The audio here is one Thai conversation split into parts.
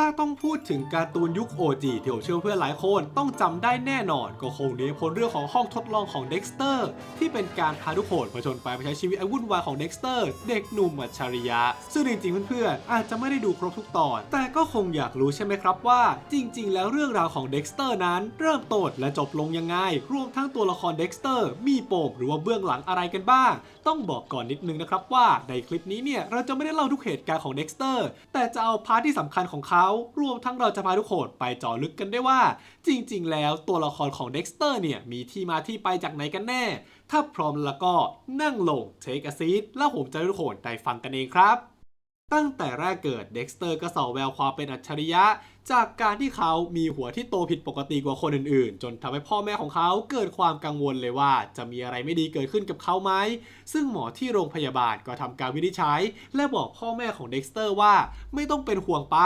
ถ้าต้องพูดถึงการ์ตูนยุค OG ที่ผมเชื่อเพื่อนหลายคนต้องจำได้แน่นอน ก็คงนี้พ้นเรื่องของห้องทดลองของเด็กสเตอร์ที่เป็นการพาทุกคนผจญไปไปใช้ชีวิตอันวุ่นวายของเด็กสเตอร์เด็กหนุ่มอัจฉริยะ ซึ่งจริงๆเพื่อนๆอาจจะไม่ได้ดูครบทุกตอน แต่ก็คงอยากรู้ใช่ไหมครับว่า จริง ๆ แล้วเรื่องราวของเด็กสเตอร์นั้น เริ่มต้นและจบลงยังไงรวมทั้งตัวละครเด็กสเตอร์มีปมหรือว่าเบื้องหลังอะไรกันบ้าง ต้องบอกก่อนนิดนึงนะครับว่าในคลิปนี้เนี่ยเราจะไม่ได้เล่าทุกเหตุการณ์ของเด็กสเตอร์แต่จะเอาพาร์ทที่สำคัญของเขารวมทั้งเราจะพาทุกคนไปเจาะลึกกันได้ว่า จริงๆ แล้วตัวละครของเด็กสเตอร์เนี่ย มีที่มาที่ไปจากไหนกันแน่ ถ้าพร้อมแล้วก็นั่งลงเทคอ a ซีดแล้วผมจะทุกคนได้ฟังกันเองครับ ตั้งแต่แรกเกิดเด็กสเตอร์ก็ส่อแววความเป็นอัจฉริยะ จากการที่เขามีหัวที่โตผิดปกติกว่าคนอื่นๆ จนทำให้พ่อแม่ของเขาเกิดความกังวลเลยว่า จะมีอะไรไม่ดีเกิดขึ้นกับเขาไหม ซึ่งหมอที่โรงพยาบาลก็ทำการวินิจฉัย และบอกพ่อแม่ของเด็กสเตอร์ว่าไม่ต้องเป็นห่วงไป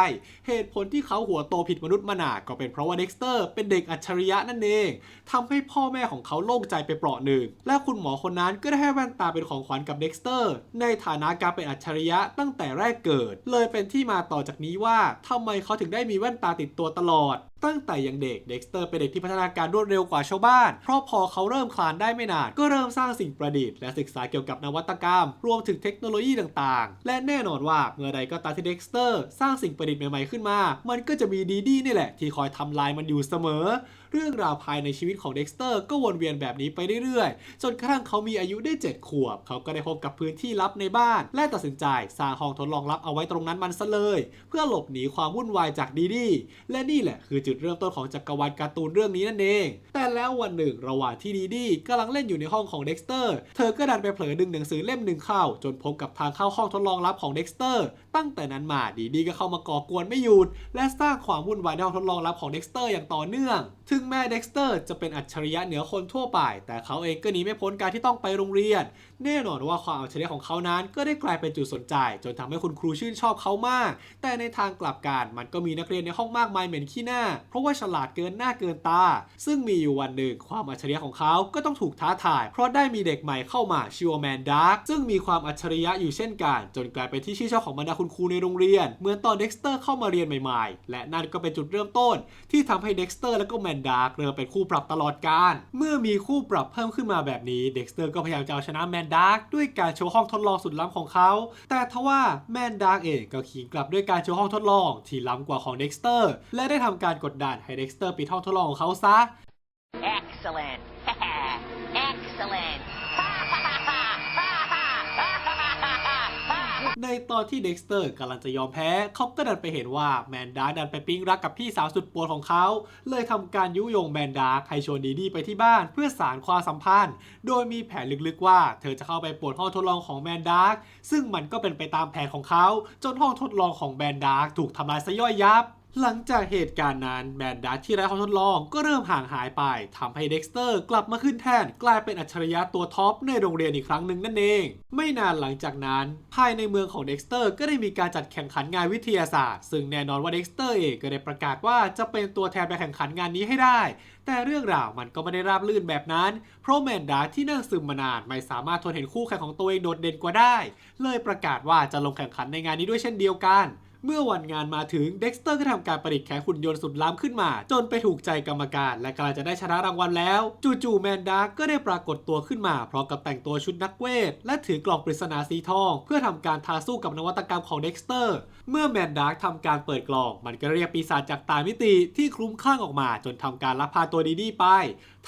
เหตุผลที่เขาหัวโตผิดมนุษย์มานาก็เป็นเพราะว่าเด็กสเตอร์เป็นเด็กอัจฉริยะนั่นเองทำให้พ่อแม่ของเขาโล่งใจไปเปราะหนึ่ง และคุณหมอคนนั้นก็ได้ให้แว่นตาเป็นของขวัญกับเด็กสเตอร์ ในฐานะการเป็นอัจฉริยะตั้งแต่แรกเกิด เลยเป็นที่มาต่อจากนี้ว่าทำไมเขาถึงได้มีแว่นตาติดตัวตลอด ตั้งแต่ยังเด็กเด็กสเตอร์เป็นเด็กที่พัฒนาการรวดเร็วกว่าชาวบ้าน เพราะพอเขาเริ่มคลานได้ไม่นาน ก็เริ่มสร้างสิ่งประดิษฐ์และศึกษาเกี่ยวกับนวัตกรรม รวมถึงเทคโนโลยีต่างๆ และแน่นอนว่าเมื่อใดก็ตามที่เด็กสเตอร์สร้างสิ่งประดิษฐ์ใหม่ๆขึ้นมา มันก็จะมีดีดีนี่แหละ ที่คอยทำลายมันอยู่เสมอ เรื่องราวภายในชีวิตของเด็กสเตอร์ก็วนเวียนแบบนี้ไปเรื่อยๆ จนกระทั่งเขามีอายุได้ 7 ขวบ เขาก็ได้พบกับพื้นที่ลับในบ้าน และตัดสินใจสร้างห้องทดลองลับเอาไว้ตรงนั้นมันซะเลย เพื่อหลบหนีความวุ่นวายจากดีดีและนี่แหละคือจุดเริ่มต้นของจักรวาลการ์ตูนเรื่องนี้นั่นเอง แต่แล้ววันหนึ่งระหว่างที่ดีดีกำลังเล่นอยู่ในห้องของเด็กสเตอร์ เธอก็ดันไปเผลอดึงหนังสือเล่มหนึ่งเข้า จนพบกับทางเข้าห้องทดลองลับของเด็กสเตอร์ ตั้งแต่นั้นมาดีดีก็เข้ามาก่อกวนไม่หยุดและสร้างความวุ่นวายในห้องทดลองลับของเด็กสเตอร์อย่างต่อเนื่อง ถึงแม้เด็กสเตอร์จะเป็นอัจฉริยะเหนือคนทั่วไป แต่เขาเองก็หนีไม่พ้นการที่ต้องไปโรงเรียน แน่นอนว่าความอัจฉริยะของเขานั้นก็ได้กลายเป็นจุดสนใจ จนทำให้คุณครูชื่นชอบเขามาก แต่ในทางกลับกันมันก็มีนักเรียนในห้องมากมายเหม็นขี้หน้าเพราะว่าฉลาดเกินหน้าเกินตา ซึ่งมีอยู่วันหนึ่งความอัจฉริยะของเขาก็ต้องถูกท้าทาย เพราะได้มีเด็กใหม่เข้ามาชื่อว่าแมนดาร์กซึ่งมีความอัจฉริยะอยู่เช่นกัน จนกลายเป็นที่ชื่นชอบของบรรดาคุณครูในโรงเรียน เหมือนตอนเด็กสเตอร์เข้ามาเรียนใหม่ๆ และนั่นก็เป็นจุดเริ่มต้น ที่ทำให้เด็กสเตอร์และก็แมนดาร์กเริ่มเป็นคู่ปรับตลอดกาลเมื่อมีคู่ปรับเพิ่มขึ้นมาแบบนี้เด็กสเตอร์ก็พยายามจะเอาชนะแมนดาร์กด้วยการโชว์ห้องทดลองสุดล้ำของเขา แต่ทว่าแมนดาร์กเองก็ขิงกลับด้วยการโชว์ห้องทดลองที่ล้ำกว่าของเด็กสเตอร์และได้ทำการกดดันให้เด็กสเตอร์ปิดห้องทดลองของเขาซะ Excellent. Excellent. ในตอนที่เด็กสเตอร์กำลังจะยอมแพ้ เขาก็ดันไปเห็นว่าแมนดาร์กดันไปปิ๊งรักกับพี่สาวสุดโปรดของเขา เลยทำการยุยงแมนดาร์กให้ชวนดีดีไปที่บ้านเพื่อสารความสัมพันธ์ โดยมีแผนลึกๆว่า เธอจะเข้าไปปวดห้องทดลองของแมนดาร์กซึ่งมันก็เป็นไปตามแผนของเขา จนห้องทดลองของแมนดาร์กถูกทำลายซะย่อยยับ หลังจากเหตุการณ์นั้นแมนดาที่ไร้ห้องทดลองก็เริ่มห่างหายไปทำให้เด็กสเตอร์กลับมาขึ้นแท่นกลายเป็นอัจฉริยะตัวท็อปในโรงเรียนอีกครั้งหนึ่งนั่นเอง ไม่นานหลังจากนั้น ภายในเมืองของเด็กสเตอร์ก็ได้มีการจัดแข่งขันงานวิทยาศาสตร์ ซึ่งแน่นอนว่าเด็กสเตอร์เองก็ได้ประกาศว่าจะเป็นตัวแทนไปแข่งขันงานนี้ให้ได้ แต่เรื่องราวมันก็ไม่ได้ราบรื่นแบบนั้น เพราะแมนดาที่นั่งซึมมานานไม่สามารถทนเห็นคู่แข่งของตัวเองโดดเด่นกว่าได้ เลยประกาศว่าจะลงแข่งขันในงานนี้ด้วยเช่นเดียวกัน เมื่อวันงานมาถึงเด็กสเตอร์ก็ทำการประดิษฐ์แขนหุ่นยนต์สุดล้ำขึ้นมา จนไปถูกใจกรรมการ และกำลังจะได้ชนะรางวัลแล้ว จู่ๆแมนดาร์ก็ได้ปรากฏตัวขึ้นมา พร้อมกับแต่งตัวชุดนักเวท และถือกล่องปริศนาสีทอง เพื่อทำการท้าสู้กับนวัตกรรมของเด็กสเตอร์เมื่อแมนดาร์กทำการเปิดกล่อง มันก็เรียกปีศาจจากตามิติที่คลุ้มคลั่งออกมา จนทำการลักพาตัวดีดีไป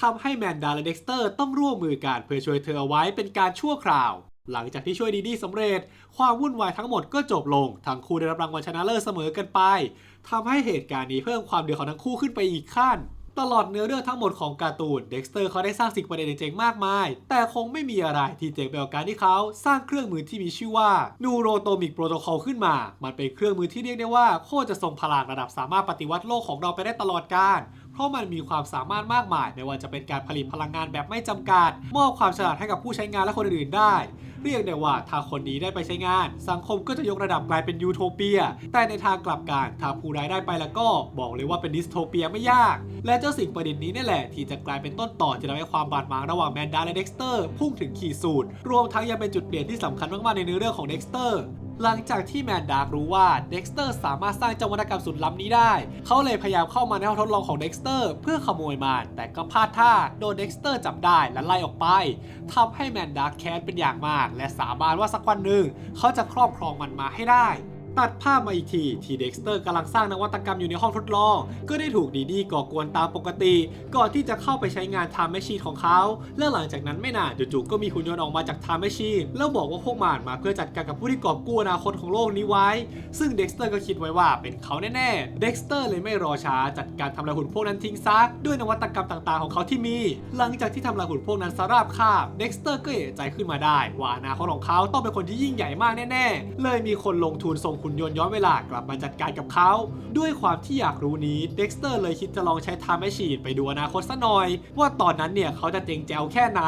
ทำให้แมนดาร์และเด็กสเตอร์ต้องร่วมมือกันเพื่อช่วยเธอเอาไว้เป็นการชั่วคราว หลังจากที่ช่วยดีดีสำเร็จ ความวุ่นวายทั้งหมดก็จบลง ทั้งคู่ได้รับรางวัลชนะเลิศเสมอกันไปทำให้เหตุการณ์นี้เพิ่มความเดือดของทั้งคู่ขึ้นไปอีกขั้น ตลอดเนื้อเรื่องทั้งหมดของการ์ตูน เด็กสเตอร์เขาได้สร้างสิ่งประดิษฐ์เจ๋งมากมาย แต่คงไม่มีอะไรที่เจ๋งไปกว่าการที่เขาสร้างเครื่องมือที่มีชื่อว่า Neurotomic Protocol ขึ้นมา มันเป็นเครื่องมือที่เรียกได้ว่าโคตรจะทรงพลังระดับสามารถปฏิวัติโลกของเราไปได้ตลอดกาล เพราะมันมีความสามารถมากมาย ไม่ว่าจะเป็นการผลิตพลังงานแบบไม่จำกัด มอบความฉลาดให้กับผู้ใช้งานและคนอื่นๆได้ เรียกได้ว่าถ้าคนนี้ได้ไปใช้งาน สังคมก็จะยกระดับกลายเป็นยูโทเปีย แต่ในทางกลับกันถ้าผู้ร้ายได้ไปแล้วก็บอกเลยว่าเป็นดิสโทเปียไม่ยาก และเจ้าสิ่งประดิษฐ์นี้นี่แหละ ที่จะกลายเป็นต้นต่อที่ทำให้ความบาดหมางระหว่างแมนดาและเด็กสเตอร์พุ่งถึงขีดสุดรวมทั้งยังเป็นจุดเปลี่ยนที่สำคัญมากๆในเนื้อเรื่องของเด็กสเตอร์หลังจากที่แมนดาร์กรู้ว่าเด็กสเตอร์สามารถสร้างเจ้านวัตกรรมสุดล้ำนี้ได้ เขาเลยพยายามเข้ามาในห้องทดลองของเด็กสเตอร์เพื่อขโมยมัน แต่ก็พลาดท่าโดนเด็กสเตอร์จับได้และไล่ออกไปทำให้แมนดาร์กแค้นเป็นอย่างมาก และสาบานว่าสักวันหนึ่งเขาจะครอบครองมันมาให้ได้ ตัดภาพมาอีกที ที่เด็กสเตอร์กำลังสร้างนวัตกรรมอยู่ในห้องทดลอง ก็ได้ถูกดีดีก่อกวนตามปกติ ก่อนที่จะเข้าไปใช้งานไทม์แมชชีนของเขา และหลังจากนั้นไม่นานจู่ๆก็มีหุ่นยนต์ออกมาจากไทม์แมชชีนแล้วบอกว่าพวกมันมาเพื่อจัดการกับผู้ที่กอบกู้อนาคตของโลกนี้ไว้ ซึ่งเด็กสเตอร์ก็คิดไว้ว่าเป็นเขาแน่ๆ เด็กสเตอร์เลยไม่รอช้าจัดการทำลายหุ่นพวกนั้นทิ้งซะด้วยนวัตกรรมต่างๆ ของเขาที่มี หลังจากที่ทำลายหุ่นพวกนั้นสราบคาบเด็กสเตอร์ก็เอะใจขึ้นมาได้ ว่าอนาคตของเขาต้องเป็นคนที่ยิ่งใหญ่มากแน่ๆ เลยมีคนลงทุนส่งหุ่นยนต์ย้อนเวลากลับมาจัดการกับเขา ด้วยความที่อยากรู้นี้เด็กสเตอร์เลยคิดจะลองใช้ไทม์แมชชีนไปดูอนาคตซะหน่อย ว่าตอนนั้นเนี่ยเขาจะเจ๋งแจ๋วแค่ไหน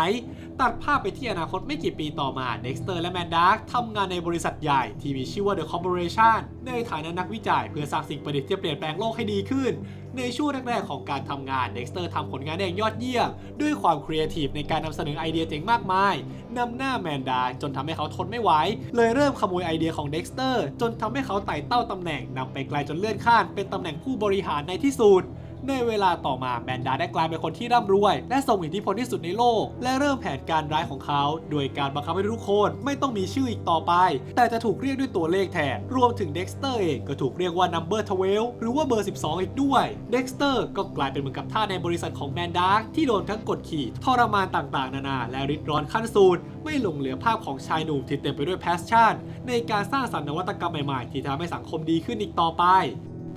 ตัดภาพไปที่อนาคตไม่กี่ปีต่อมาเด็กสเตอร์และแมนดาร์กทำงานในบริษัทใหญ่ที่มีชื่อว่า The Corporation ในฐานะนักวิจัยเพื่อสร้างสิ่งประดิษฐ์ที่เปลี่ยนแปลงโลกให้ดีขึ้น ในช่วงแรกๆของการทำงานเด็กสเตอร์ทำผลงานได้อย่างยอดเยี่ยม ด้วยความครีเอทีฟในการนำเสนอไอเดียเจ๋งมากมายนำหน้าแมนดาจนทำให้เขาทนไม่ไหว เลยเริ่มขโมยไอเดียของเด็กสเตอร์จนทำให้เขาไต่เต้าตำแหน่งนำไปไกลจนเลื่อนขั้นเป็นตำแหน่งผู้บริหารในที่สุด ในเวลาต่อมาแมนดาได้กลายเป็นคนที่ร่ำรวย และทรงอิทธิพลที่สุดในโลก และเริ่มแผนการร้ายของเขา โดยการบังคับให้ทุกคนไม่ต้องมีชื่ออีกต่อไป แต่จะถูกเรียกด้วยตัวเลขแทน รวมถึงเด็กสเตอร์เองก็ถูกเรียกว่า number 12หรือว่าเบอร์ 12 อีกด้วยเด็กสเตอร์ก็กลายเป็นเหมือนกับท่าในบริษัทของแมนดาที่โดนทั้งกดขี่ทรมานต่างๆ นานา และริดร้อนขั้นสุดไม่หลงเหลือภาพของชายหนุ่มที่เต็มไปด้วยแพชชั่น ในการสร้างสรรค์นวัตกรรมใหม่ๆ ที่ทำให้สังคมดีขึ้นอีกต่อไป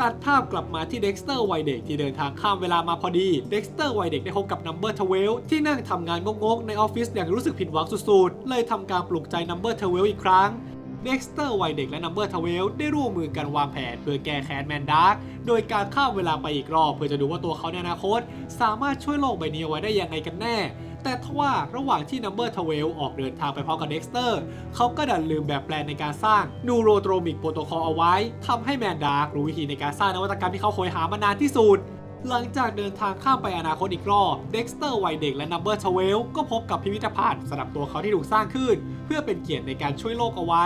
ตัดภาพกลับมาที่เด็กสเตอร์วัยเด็กที่เดินทางข้ามเวลามาพอดี เด็กสเตอร์วัยเด็กได้พบกับนัมเบอร์ทเวลที่นั่งทำงานงกๆในออฟฟิศอย่างรู้สึกผิดหวังสุดๆ เลยทำการปลุกใจนัมเบอร์ทเวลอีกครั้งเด็กสเตอร์วัยเด็กและนัมเบอร์ทเวลได้ร่วมมือกันวางแผนเพื่อแก้แค้นแมนดาร์กโดยการข้ามเวลาไปอีกรอบ เพื่อจะดูว่าตัวเขาในอนาคต สามารถช่วยโลกใบนี้ไว้ได้ยังไงกันแน่ แต่ทว่าระหว่างที่ Number 12ออกเดินทางไปพร้อมกับเด็กสเตอร์เขาก็ดันลืมแบบแปลนในการสร้างนูโรโทรมิกโปรโตคอลเอาไว้ทำให้แมนดาร์กรู้วิธีในการสร้างนวัตกรรมที่เขาโหยหามานานที่สุดหลังจากเดินทางข้ามไปอนาคตอีกรอบ เด็กสเตอร์วัยเด็กและ Number 12ก็พบกับพิพิธภัณฑ์สำหรับตัวเขาที่ถูกสร้างขึ้น เพื่อเป็นเกียรติในการช่วยโลกเอาไว้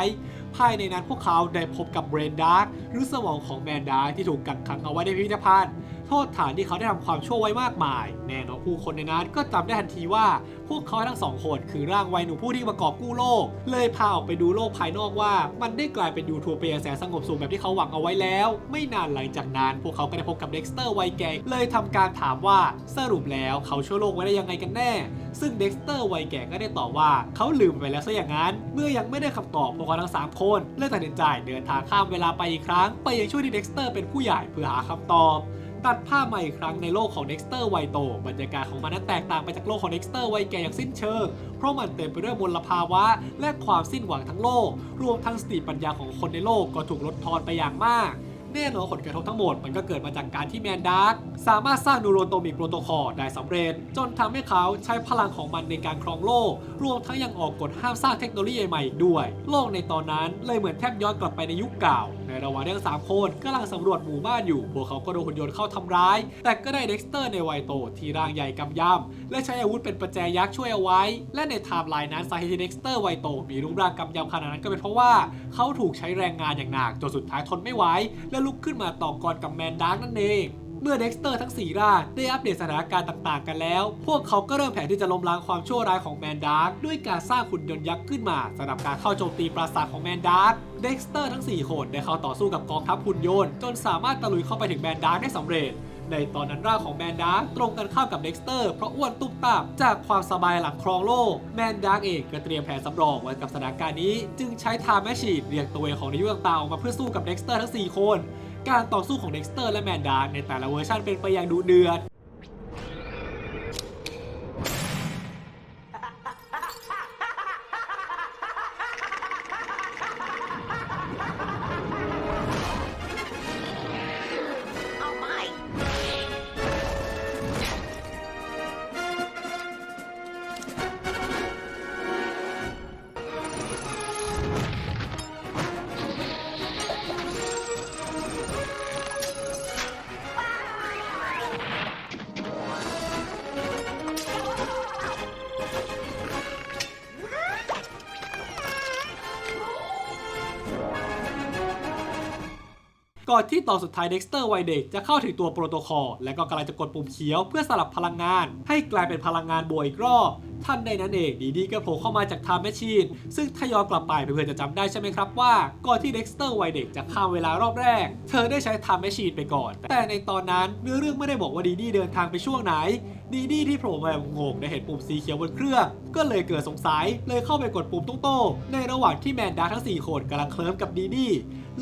ภายในนั้นพวกเขาได้พบกับเบรนดาร์กหรือสมองของแมนดาร์ที่ถูกกักขังเอาไว้ในพิพิธภัณฑ์ ษฐานที่เขาได้ทำความชั่วไว้มากมาย แน่นอนผู้คนในนั้นก็จำได้ทันทีว่า พวกเขาทั้งสองคนคือร่างวัยหนุ่มผู้ที่ประกอบกู้โลก เลยพาออกไปดูโลกภายนอกว่า มันได้กลายเป็นยูโทเปียแสนสงบสุขแบบที่เขาหวังเอาไว้แล้ว ไม่นานหลังจากนั้น พวกเขาก็ได้พบกับเด็กสเตอร์วัยแก่เลยทำการถามว่าสรุปแล้วเขาช่วยโลกไว้ได้ยังไงกันแน่ซึ่งเด็กสเตอร์วัยแก่ก็ได้ตอบว่าเขาลืมไปแล้วซะอย่างนั้น เมื่อยังไม่ได้คำตอบพวกเขาทั้งสามคนเลยตัดสินใจเดินทางข้ามเวลาไปอีกครั้ง ไปยังช่วยที่เด็กสเตอร์เป็นผู้ใหญ่เพื่อหาคำตอบ ตัดภาพมาอีกครั้งในโลกของเด็กสเตอร์วัยโต บรรยากาศของมันนั้นแตกต่างไปจากโลกของเด็กสเตอร์วัยแก่อย่างสิ้นเชิง เพราะมันเต็มไปด้วยมลภาวะ และความสิ้นหวังทั้งโลก รวมทั้งสติปัญญาของคนในโลกก็ถูกลดทอนไปอย่างมากแน่นอนผลกระทบทั้งหมดมันก็เกิดมาจากการที่แมนดาร์กสามารถสร้างนูโรโตมิกโปรโตคอลได้สำเร็จ จนทำให้เขาใช้พลังของมันในการครองโลก รวมทั้งยังออกกฎห้ามสร้างเทคโนโลยีใหม่อีกด้วย โลกในตอนนั้นเลยเหมือนแทบย้อนกลับไปในยุคเก่า ระหว่างที่ทั้งสามคนกำลังสำรวจหมู่บ้านอยู่ พวกเขาก็โดนหุ่นยนต์เข้าทำร้าย แต่ก็ได้เด็กสเตอร์ในวัยโตที่ร่างใหญ่กำยำและใช้อาวุธเป็นประแจยักษ์ช่วยเอาไว้ และในไทม์ไลน์นั้นสาเหตุที่เด็กสเตอร์วัยโตมีรูปร่างกำยำขนาดนั้นก็เป็นเพราะว่าเขาถูกใช้แรงงานอย่างหนักจนสุดท้ายทนไม่ไหวและลุกขึ้นมาต่อกรกับแมนดาร์กนั่นเอง เมื่อเด็กสเตอร์ทั้ง 4 ร่างได้อัปเดตสถานการณ์ต่างๆ กันแล้ว พวกเขาก็เริ่มแผนที่จะล้มล้างความชั่วร้ายของแมนดาร์กด้วยการสร้างหุ่นยนต์ยักษ์ขึ้นมาสำหรับการเข้าโจมตีปราสาทของแมนดาร์กเด็กสเตอร์ทั้ง 4 คนได้เข้าต่อสู้กับกองทัพหุ่นยนต์จนสามารถตะลุยเข้าไปถึงแมนดาร์กได้สำเร็จในตอนนั้นร่างของแมนดาร์กตรงกันข้ามกับเด็กสเตอร์เพราะอ้วนตุ๊บตับจากความสบายหลังครองโลก แมนดาร์กเองก็เตรียมแผนสำรองไว้กับสถานการณ์นี้ จึงใช้ทม์แมชชีนเรียงตัวเองของในยุคต่างๆออกมาเพื่อสู้กับเด็กสเตอร์ทั้ง 4 คน การต่อสู้ของเด็กสเตอร์และแมนดาร์ในแต่ละเวอร์ชันเป็นไปอย่างดุเดือด ก่อนที่ตอนสุดท้ายเด็กสเตอร์ไวเด็กจะเข้าถึงตัวโปรโตคอลและก็กำลังจะกดปุ่มเขียวเพื่อสลับพลังงาน ให้กลายเป็นพลังงานบวกอีกรอบท่านใดนั้นเองดีดีก็โผล่เข้ามาจากไทม์แมชชีนซึ่งถ้าย้อนกลับไปเพื่อนๆจะจำได้ใช่ไหมครับว่า ก่อนที่เด็กสเตอร์ไวเด็กจะข้ามเวลารอบแรก เธอได้ใช้ไทม์แมชชีนไปก่อน แต่ในตอนนั้นเนื้อเรื่องไม่ได้บอกว่าดีดีเดินทางไปช่วงไหน ดีดีที่โผล่มาแบบงงได้เห็นปุ่มสีเขียวบนเครื่องก็เลยเกิดสงสัยเลยเข้าไปกดปุ่มโต้ๆในระหว่างที่แมนดาทั้ง 4 คนกำลังเคลิ้มกับดีดี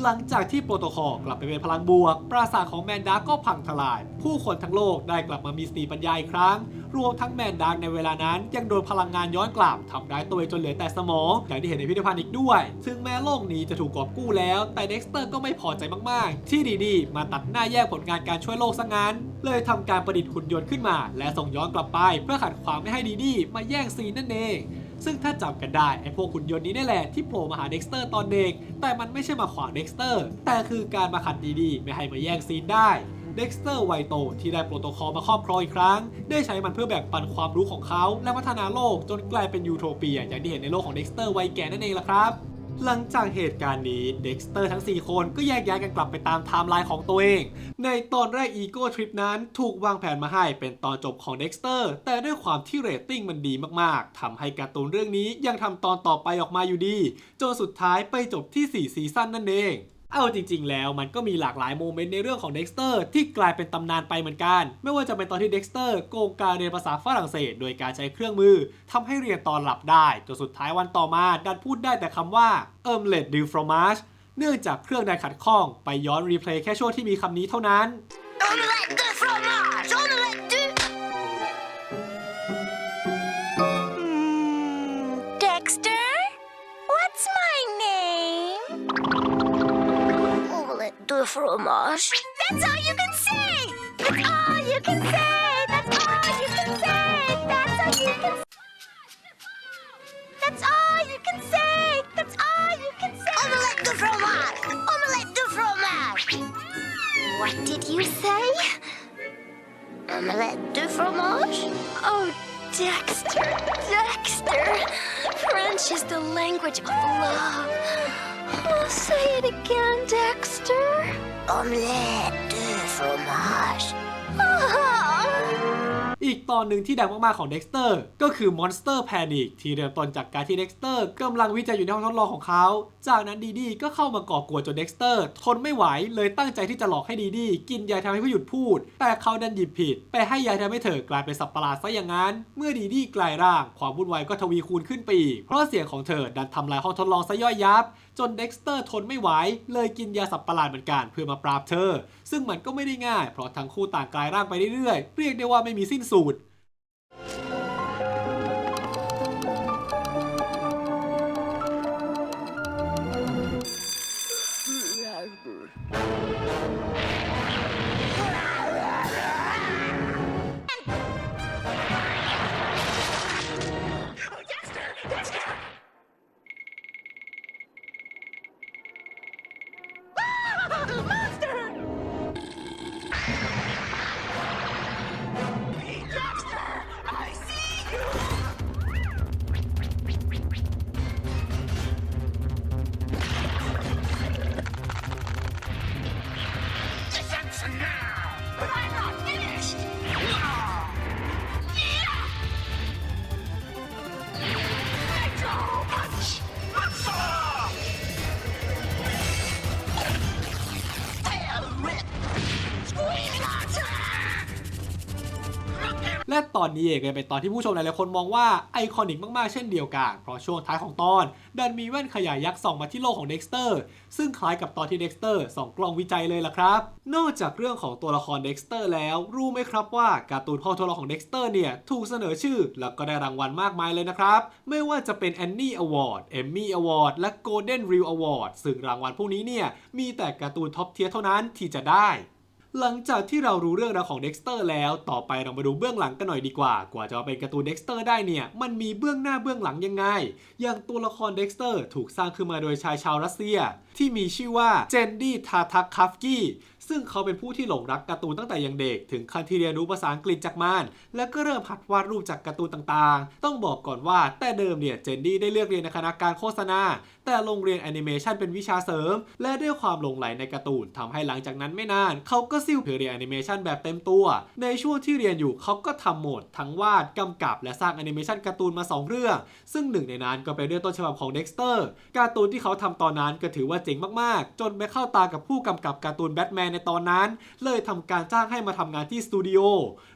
หลังจากที่โปรโตคอลกลับไปเป็นพลังบวก ปราสาทของแมนดาร์กก็พังทลาย ผู้คนทั้งโลกได้กลับมามีสติปัญญาอีกครั้ง รวมทั้งแมนดาร์กในเวลานั้น ยังโดนพลังงานย้อนกลับทำร้ายตัวเองจนเหลือแต่สมอง อย่างที่เห็นในพิพิธภัณฑ์อีกด้วย ถึงแม้โลกนี้จะถูกกอบกู้แล้ว แต่เด็กสเตอร์ก็ไม่พอใจมากๆ ที่ดีดีมาตัดหน้าแยกผลงานการช่วยโลกซะงั้น เลยทำการประดิษฐ์หุ่นยนต์ขึ้นมา และส่งย้อนกลับไป เพื่อขัดขวางไม่ให้ดีดีมาแย่งซีนนั่นเอง ซึ่งถ้าจำกันได้ไอ้พวกหุ่นยนต์นี้นี่แหละที่โผล่มาหาเด็กสเตอร์ตอนเด็ก แต่มันไม่ใช่มาขวางเด็กสเตอร์ แต่คือการมาขัดดีๆ ไม่ให้มาแย่งซีนได้เด็กสเตอร์ไวโตที่ได้โปรโตคอลมาครอบครองอีกครั้ง ได้ใช้มันเพื่อแบ่งปันความรู้ของเขา และพัฒนาโลกจนกลายเป็นยูโทเปีย อย่างที่เห็นในโลกของเด็กสเตอร์วัยแก่นั่นเองล่ะครับ หลังจากเหตุการณ์นี้เด็กสเตอร์ทั้ง 4 คนก็แยกย้ายกันกลับไปตามไทม์ไลน์ของตัวเอง ในตอนแรกอีโก้ทริปนั้นถูกวางแผนมาให้เป็นตอนจบของเด็กสเตอร์แต่ด้วยความที่เรตติ้งมันดีมากๆทำให้การ์ตูนเรื่องนี้ยังทำตอนต่อไปออกมาอยู่ดี จนสุดท้ายไปจบที่ 4 ซีซั่นนั่นเอง เอาจริง ๆ แล้วมันก็มีหลากหลายโมเมนต์ในเรื่องของเด็กสเตอร์ที่กลายเป็นตำนานไปเหมือนกัน ไม่ว่าจะเป็นตอนที่เด็กสเตอร์โกงการเรียนภาษาฝรั่งเศส โดยการใช้เครื่องมือทำให้เรียนตอนหลับได้จนสุดท้ายวันต่อมาดันพูดได้แต่คำว่า e m l e t du fromage เนื่องจากเครื่องดันขัดข้องไปย้อนรีเพลย์แค่ช่วงที่มีคำนี้เท่านั้น Omelette de fromage! Omelette fromage. That's all you can say! That's all you can say! That's all you can say! That's all you can That's all you can say! That's all you can say! Omelette de fromage! Omelette de fromage! What did you say? Omelette de fromage? Oh, Dexter, Dexter! French is the language of love. Oh, say it again, Dexter. Omelette de fromage. Ah. อีกตอนหนึ่งที่ดังมากๆของ Dexter ก็คือ Monster Panic ที่เริ่มต้นจากการที่ Dexter กำลังวิจัยอยู่ในห้องทดลองของเขา จากนั้นดีดีก็เข้ามาก่อกวนจน Dexter ทนไม่ไหวเลยตั้งใจที่จะหลอกให้ดีดีกินยาทำให้เขาหยุดพูด แต่เขาดันหยิบผิด ไปให้ยาทำให้เธอกลายเป็นสัตว์ประหลาดซะอย่างนั้น เมื่อดีดีกลายร่าง ความวุ่นวายก็ทวีคูณขึ้นไปอีกเพราะเสียงของเธอดันทำลายห้องทดลองซะย่อยยับ จน Dexter ทนไม่ไหวเลยกินยาสัตว์ประหลาดเหมือนกันเพื่อมาปราบเธอ ซึ่งมันก็ไม่ได้ง่าย เพราะทั้งคู่ต่างกลายร่างไปเรื่อยๆเรียกได้ว่าไม่มีสิ้นสูจน์ และตอนนี้เองก็เป็นตอนที่ผู้ชมหลายๆคนมองว่าไอคอนิกมากๆ เช่นเดียวกัน เพราะช่วงท้ายของตอน ดันมีแว่นขยายยักษ์ส่องมาที่โลกของเด็กสเตอร์ซึ่งคล้ายกับตอนที่เด็กสเตอร์ส่องกล้องวิจัยเลยล่ะครับ นอกจากเรื่องของตัวละครเด็กสเตอร์แล้ว รู้ไหมครับว่าการ์ตูนห้องทดลองของเด็กสเตอร์เนี่ย ถูกเสนอชื่อ แล้วก็ได้รางวัลมากมายเลยนะครับ ไม่ว่าจะเป็นแอนนี่อวอร์ดเอมมี่อวอร์ดและโกลเด้นริวอวอร์ดซึ่งรางวัลพวกนี้เนี่ยมีแต่การ์ตูนท็อปเทียร์เท่านั้นที่จะได้ หลังจากที่เรารู้เรื่องราวของเด็กสเตอร์แล้ว ต่อไปเรามาดูเบื้องหลังกันหน่อยดีกว่า กว่าจะมาเป็นการ์ตูนเด็กสเตอร์ได้เนี่ย มันมีเบื้องหน้าเบื้องหลังยังไง อย่างตัวละครเด็กสเตอร์ถูกสร้างขึ้นมาโดยชายชาวรัสเซีย ที่มีชื่อว่าเจนดี้ทาทักคัฟกี้ ซึ่งเขาเป็นผู้ที่หลงรักการ์ตูนตั้งแต่ยังเด็ก ถึงขั้นที่เรียนรู้ภาษาอังกฤษจากมัน และก็เริ่มหัดวาดรูปจากการ์ตูนต่างๆ ต้องบอกก่อนว่าแต่เดิมเนี่ยเจนดี้ได้เลือกเรียนในคณะการโฆษณา แต่โรงเรียนแอนิเมชันเป็นวิชาเสริม และด้วยความหลงไหลในการ์ตูนทำให้หลังจากนั้นไม่นาน เขาก็ซิ่วเพื่อเรียนแอนิเมชันแบบเต็มตัว ในช่วงที่เรียนอยู่เขาก็ทำโหมดทั้งวาดกำกับ และสร้างแอนิเมชันการ์ตูนมา 2 เรื่อง ซึ่งหนึ่งในนั้นก็เป็นเรื่องต้นฉบับของเด็กสเตอร์การ์ตูนที่เขาทำตอนนั้นก็ถือว่าเจ๋งมากๆ จนไปเข้าตากับผู้กำกับการ์ตูนแบทแมนในตอนนั้น เลยทำการจ้างให้มาทำงานที่สตูดิโอ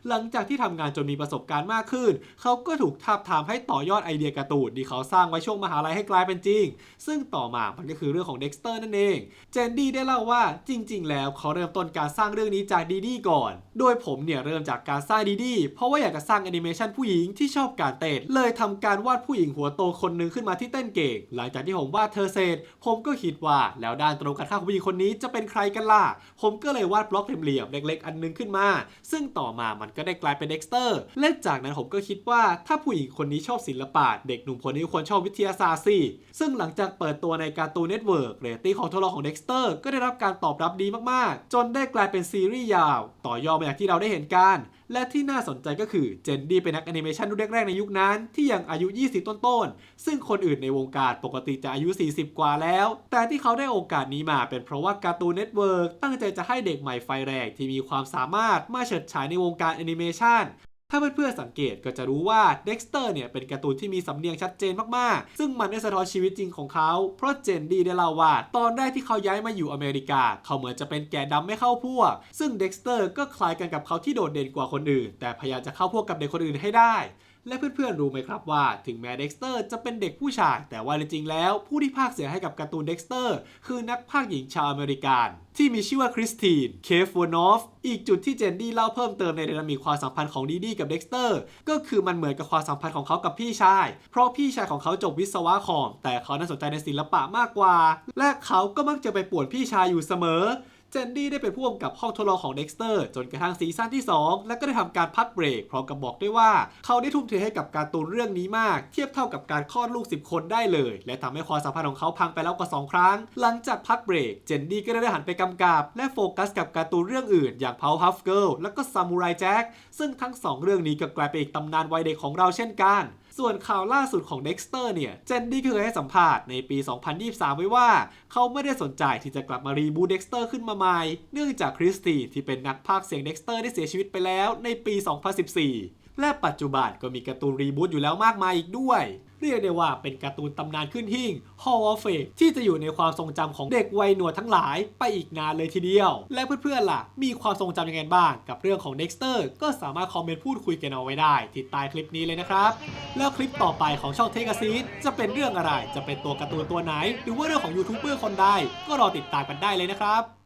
หลังจากที่ทำงานจนมีประสบการณ์มากขึ้น เขาก็ถูกทาบทามให้ต่อยอดไอเดียการ์ตูนที่เขาสร้างไว้ช่วงมหาลัยให้กลายเป็นจริง ซึ่งต่อมามันก็คือเรื่องของเด็กสเตอร์นั่นเอง เจนดี้ได้เล่าว่าจริง ๆ แล้วเขาเริ่มต้นการสร้างเรื่องนี้จากดีดีก่อน โดยผมเนี่ยเริ่มจากการสร้างดีดีเพราะว่าอยากจะสร้างแอนิเมชันผู้หญิงที่ชอบการเต้นเลยทำการวาดผู้หญิงหัวโตคนหนึ่งขึ้นมาที่เต้นเก่ง หลังจากที่ผมวาดเธอเสร็จผมก็คิดว่าแล้วด้านตรงกันข้ามของผู้หญิงคนนี้จะเป็นใครกันล่ะผมก็เลยวาดบล็อกเหลี่ยมเล็กๆ อันหนึงขึ้นมา ซึ่งต่อมามันก็ได้กลายเป็นเด็กสเตอร์ และจากนั้นผมก็คิดว่าถ้าผู้หญิงคนนี้ชอบศิลปะ เด็กหนุ่มคนนี้ควรชอบวิทยาศาสตร์สิซึ่งหลังจากเปิดตัวในการ์ตูนเน็ตเวิร์กเรตติ้งของทดลของเด็กสเตอร์ก็ได้รับการตอบรับดีมากๆ จนได้กลายเป็นซีรีส์ยาว ต่อยอดมาจากที่เราได้เห็นกัน และที่น่าสนใจก็คือเจนดี้เป็นนักแอนิเมชันรุ่นแรกๆในยุคนั้น ที่ยังอายุ 20 ต้นๆ ซึ่งคนอื่นในวงการปกติจะอายุ 40 กว่าแล้ว แต่ที่เขาได้โอกาสนี้มาเป็นเพราะว่าการ์ตูนเน็ตเวิร์กตั้งใจจะให้เด็กใหม่ไฟแรงที่มีความสามารถมาเฉิดฉายในวงการแอนิเมชัน ถ้าเพื่อนๆสังเกตก็จะรู้ว่าเด็กสเตอร์เนี่ยเป็นการ์ตูนที่มีสำเนียงชัดเจนมากๆ ซึ่งมันได้สะท้อนชีวิตจริงของเขา เพราะเจนดีได้เล่าว่า ตอนแรกที่เขาย้ายมาอยู่อเมริกา เขาเหมือนจะเป็นแก่ดำไม่เข้าพวก ซึ่งเด็กสเตอร์ก็คล้ายกันกับเขาที่โดดเด่นกว่าคนอื่น แต่พยายามจะเข้าพวกกับเด็กคนอื่นให้ได้ และเพื่อนๆรู้ไหมครับว่า ถึงแม้เด็กสเตอร์จะเป็นเด็กผู้ชาย แต่ว่าจริงๆแล้ว ผู้ที่พากเสียงให้กับการ์ตูนเด็กสเตอร์คือนักพากย์หญิงชาวอเมริกันที่มีชื่อว่าคริสติน เคฟวานอฟ อีกจุดที่เจนดี้เล่าเพิ่มเติมในเรื่องมีความสัมพันธ์ของดีดีกับเด็กสเตอร์ ก็คือมันเหมือนกับความสัมพันธ์ของเขากับพี่ชาย เพราะพี่ชายของเขาจบวิศวะคอม แต่เขาน่าสนใจในศิลปะมากกว่า และเขาก็มักจะไปป่วนพี่ชายอยู่เสมอ เจนดี้ได้เป็นผู้กำกับห้องทดลองของเด็กสเตอร์จนกระทั่งซีซั่นที่ 2 และก็ได้ทำการพักเบรกพร้อมกับบอกด้วยว่า เขาได้ทุ่มเทให้กับการ์ตูนเรื่องนี้มาก เทียบเท่ากับการคลอดลูก 10 คนได้เลย และทำให้ความสัมพันธ์ของเขาพังไปแล้วกว่า 2 ครั้ง หลังจากพักเบรกเจนดี้ก็ได้หันไปกำกับ และโฟกัสกับการ์ตูนเรื่องอื่น อย่าง Powerpuff Girl และก็ Samurai Jack ซึ่งทั้งสองเรื่องนี้ก็กลายเป็นอีกตำนานวัยเด็กของเราเช่นกัน ส่วนข่าวล่าสุดของ Dexter เนี่ย เจนดี้เคยให้สัมภาษณ์ในปี 2023 ไว้ว่า เขาไม่ได้สนใจที่จะกลับมารีบูท Dexter ขึ้นมาใหม่ เนื่องจากคริสตีที่เป็นนักพากย์เสียง Dexter ได้เสียชีวิตไปแล้วในปี 2014 และปัจจุบันก็มีการ์ตูนรีบูตอยู่แล้วมากมายอีกด้วย เรียกได้ว่าเป็นการ์ตูนตำนานขึ้นหิ่ง Hall of Fame ที่จะอยู่ในความทรงจำของเด็กวัยหนวดทั้งหลายไปอีกนานเลยทีเดียว และเพื่อนๆล่ะ มีความทรงจำยังไงบ้าง กับเรื่องของ Dexter ก็สามารถคอมเมนต์พูดคุยกันเอาไว้ได้ที่ใต้คลิปนี้เลยนะครับ แล้วคลิปต่อไปของช่องเทกซีจะเป็นเรื่องอะไร จะเป็นตัวการ์ตูนตัวไหน หรือว่าเรื่องของยูทูบเบอร์คนใดก็รอติดตามกันได้เลยนะครับ